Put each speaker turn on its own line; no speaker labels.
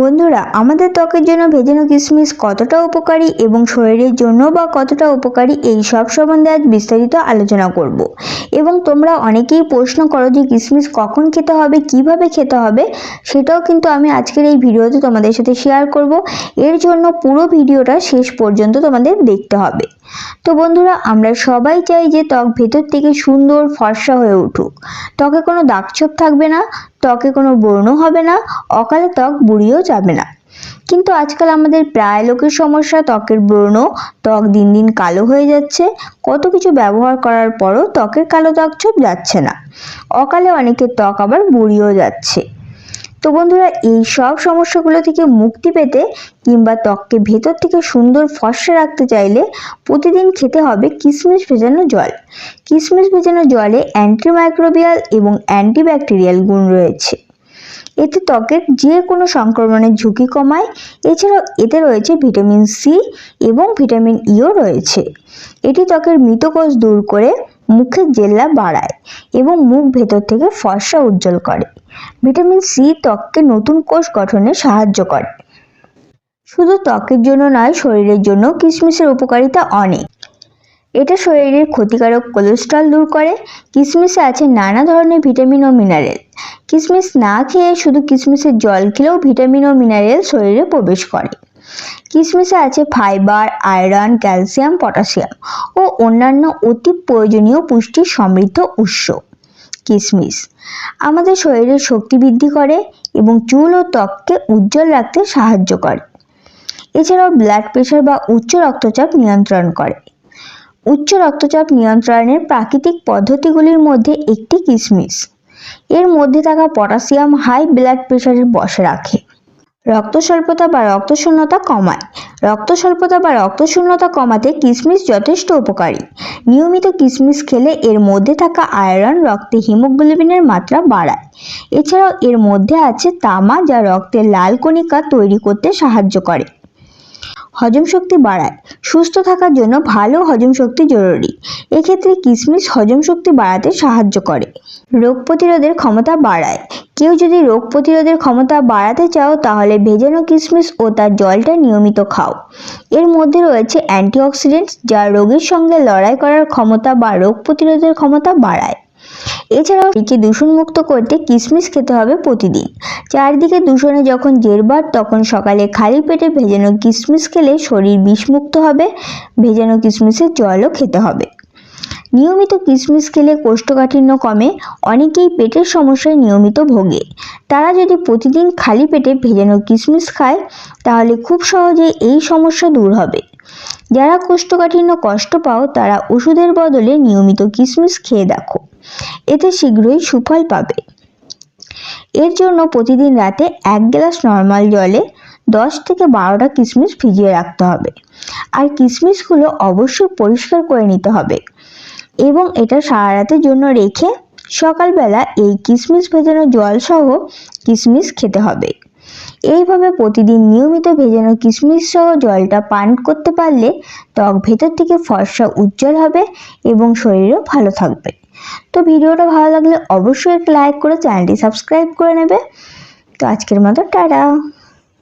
বন্ধুরা, আমাদের ত্বকের জন্য ভেজানো কিশমিশ কতটা উপকারী এবং শরীরের জন্য বা কতটা উপকারী এই সব সম্বন্ধে আজ বিস্তারিত আলোচনা করব। এবং তোমরা অনেকেই প্রশ্ন করো যে কিশমিশ কখন খেতে হবে, কীভাবে খেতে হবে, সেটাও কিন্তু আমি আজকের এই ভিডিওতে তোমাদের সাথে শেয়ার করব। এর জন্য পুরো ভিডিওটা শেষ পর্যন্ত তোমাদের দেখতে হবে। তো বন্ধুরা, আমরা সবাই চাই যে ত্বক ভেতর থেকে সুন্দর ফর্সা হয়ে উঠুক। ত্বকে কোনো দাগছোপ থাকবে না, ত্বকে কোনো ব্রণ হবে না, অকালে ত্বক বুড়িয়েও যাবে না। কিন্তু আজকাল আমাদের প্রায় লোকের সমস্যা ত্বকের ব্রণ, ত্বক দিন দিন কালো হয়ে যাচ্ছে, কত কিছু ব্যবহার করার পরও ত্বকের কালো দাগছোপ যাচ্ছে না। অকালে অনেকের ত্বক আবার বুড়িয়েও যাচ্ছে। তো বন্ধুরা, এই সব সমস্যাগুলো থেকে মুক্তি পেতে কিংবা ত্বককে ভেতর থেকে সুন্দর ফর্সা রাখতে চাইলে প্রতিদিন খেতে হবে কিশমিশ ভেজানো জল। কিশমিশ ভেজানো জলে অ্যান্টিমাইক্রোবিয়াল এবং অ্যান্টিব্যাকটেরিয়াল গুণ রয়েছে। এতে ত্বকের যে কোনো সংক্রমণের ঝুঁকি কমায়। এছাড়াও এতে রয়েছে ভিটামিন সি এবং ভিটামিন ইও রয়েছে। এটি ত্বকের মৃতকোষ দূর করে মুখের জেল্লা বাড়ায় এবং মুখ ভেতর থেকে ফর্সা উজ্জ্বল করে। ভিটামিন সি ত্বককে নতুন কোষ গঠনে সাহায্য করে। শুধু ত্বকের জন্য নয়, শরীরের জন্য কিশমিশের উপকারিতা অনেক। এটা শরীরের ক্ষতিকারক কোলেস্ট্রল দূর করে। কিশমিশে আছে নানা ধরনের ভিটামিন ও মিনারেল। কিশমিশ না খেয়ে শুধু কিশমিশের জল খেলেও ভিটামিন ও মিনারেল শরীরে প্রবেশ করে। কিশমিশে আছে ফাইবার, আয়রন, ক্যালসিয়াম, পটাশিয়াম ও অন্যান্য অতি প্রয়োজনীয় পুষ্টির সমৃদ্ধ উৎস। কিশমিশ আমাদের শরীরের শক্তি বৃদ্ধি করে এবং চুল ও ত্বককে উজ্জ্বল রাখতে সাহায্য করে। এছাড়াও ব্লাড প্রেশার বা উচ্চ রক্তচাপ নিয়ন্ত্রণ করে। উচ্চ রক্তচাপ নিয়ন্ত্রণের প্রাকৃতিক পদ্ধতিগুলির মধ্যে একটি কিশমিশ। এর মধ্যে থাকা পটাশিয়াম হাই ব্লাড প্রেশারের বসে রাখে। রক্ত স্বল্পতা বা রক্তশূন্যতা কমায়। রক্ত স্বল্পতা বা রক্তশূন্যতা কমাতে কিশমিশ যথেষ্ট উপকারী। নিয়মিত কিশমিশ খেলে এর মধ্যে থাকা আয়রন, রক্তে হিমোগ্লোবিনের মাত্রা বাড়ায়। এছাড়াও এর মধ্যে আছে তামা, যা রক্তের লাল কণিকা তৈরি করতে সাহায্য করে। হজম শক্তি বাড়ায়। সুস্থ থাকার জন্য ভালো হজম শক্তি জরুরি। এক্ষেত্রে কিশমিশ হজম শক্তি বাড়াতে সাহায্য করে। রোগ প্রতিরোধের ক্ষমতা বাড়ায়। কেউ যদি রোগ প্রতিরোধের ক্ষমতা বাড়াতে চাও, তাহলে ভেজানো কিশমিশ ও তার জলটা নিয়মিত খাও। এর মধ্যে রয়েছে অ্যান্টিঅক্সিডেন্টস, যা রোগের সঙ্গে লড়াই করার ক্ষমতা বা রোগ প্রতিরোধের ক্ষমতা বাড়ায়। এছাড়াও একে দূষণমুক্ত করতে কিশমিশ খেতে হবে প্রতিদিন। চারদিকে দূষণে যখন জেরবার তখন সকালে খালি পেটে ভেজানো কিশমিশ খেলে শরীর বিষমুক্ত হবে, ভেজানো কিশমিশের জলও খেতে হবে। নিয়মিত কিশমিশ খেলে কোষ্ঠকাঠিন্য কমে, অনেকেই পেটের সমস্যায় নিয়মিত ভোগে। তারা যদি প্রতিদিন খালি পেটে ভেজানো কিশমিশ খায়, তাহলে খুব সহজে এই সমস্যা দূর হবে। যারা কোষ্ঠকাঠিন্য কষ্ট পাও, তারা ওষুধের বদলে নিয়মিত কিশমিশ খেয়ে দেখো। এতে শীঘ্রই সুফল পাবে। এর জন্য প্রতিদিন রাতে এক গ্লাস নর্মাল জলে দশ থেকে বারোটা কিশমিশ ভিজিয়ে রাখতে হবে। আর কিশমিশগুলো অবশ্যই পরিষ্কার করে নিতে হবে। এবং এটা সারা রাতের জন্য রেখে সকালবেলা এই কিশমিশ ভেজানো জল সহ কিশমিশ খেতে হবে। এইভাবে প্রতিদিন নিয়মিত ভেজানো কিশমিশ সহ জলটা পান করতে পারলে ত্বক ভেতর থেকে ফর্সা উজ্জ্বল হবে এবং শরীরও ভালো থাকবে। তো ভিডিওটা ভালো লাগলে অবশ্যই একটা লাইক করে চ্যানেলটি সাবস্ক্রাইব করে নেবে। তো আজকের মতো টাটা।